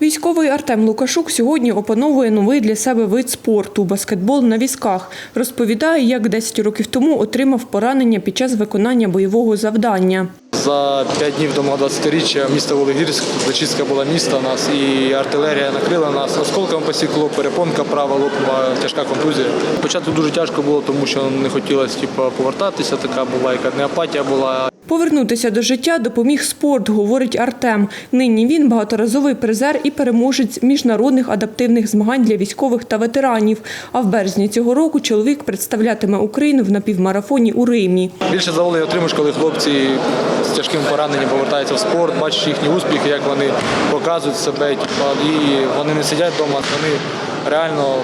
Військовий Артем Лукашук сьогодні опановує новий для себе вид спорту баскетбол на візках. Розповідає, як 10 років тому отримав поранення під час виконання бойового завдання. За п'ять днів до мого 20-річчя місто Волигірськ, зачистка була міста нас, і артилерія накрила нас осколком посікло, перепонка права лопнула, тяжка контузія. Спочатку дуже тяжко було, тому що не хотілося типу, повертатися, така була, яка неапатія була. Повернутися до життя допоміг спорт, говорить Артем. Нині він багаторазовий призер і переможець міжнародних адаптивних змагань для військових та ветеранів. А в березні цього року чоловік представлятиме Україну в напівмарафоні у Римі. Більше задоволення отримуєш, коли хлопці з тяжким пораненням повертаються в спорт, бачиш їхні успіхи, як вони показують себе, типу, і вони не сидять вдома, вони реально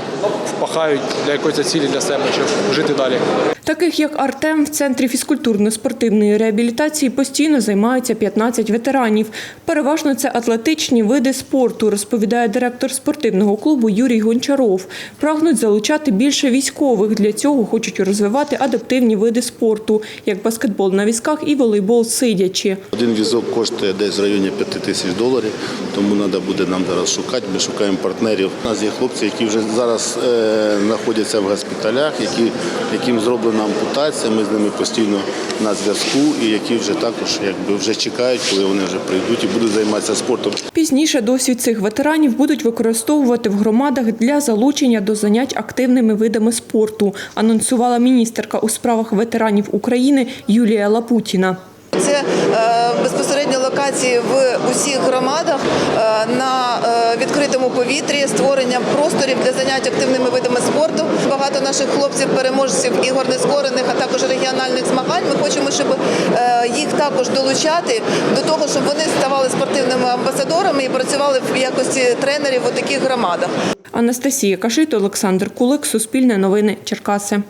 впахають для якоїсь цілі для себе, щоб жити далі. Таких як Артем в центрі фізкультурно-спортивної реабілітації постійно займаються 15 ветеранів. Переважно це атлетичні види спорту, розповідає директор спортивного клубу Юрій Гончаров. Прагнуть залучати більше військових. Для цього хочуть розвивати адаптивні види спорту, як баскетбол на візках і волейбол сидячи. Один візок коштує десь в районі 5 тисяч доларів, тому треба буде нам зараз шукати. Ми шукаємо партнерів. У нас є хлопці, які вже зараз е, знаходяться в госпіталях, які, яким зроблена ампутація. Ми з ними постійно на зв'язку і які вже також якби вже чекають, коли вони вже прийдуть і будуть займатися спортом. Пізніше досвід цих ветеранів будуть використовувати в громадах для залучення до занять активними видами спорту, анонсувала міністерка у справах ветеранів України Юлія Лапутіна. Це е, безпосередньо локації в усіх громадах е, на е, повітрі, створення просторів для занять активними видами спорту. Багато наших хлопців, переможців ігор нескорених, а також регіональних змагань. Ми хочемо, щоб е, їх також долучати до того, щоб вони ставали спортивними амбасадорами і працювали в якості тренерів у таких громадах. Анастасія Кашит, Олександр Кулик, Суспільне новини, Черкаси.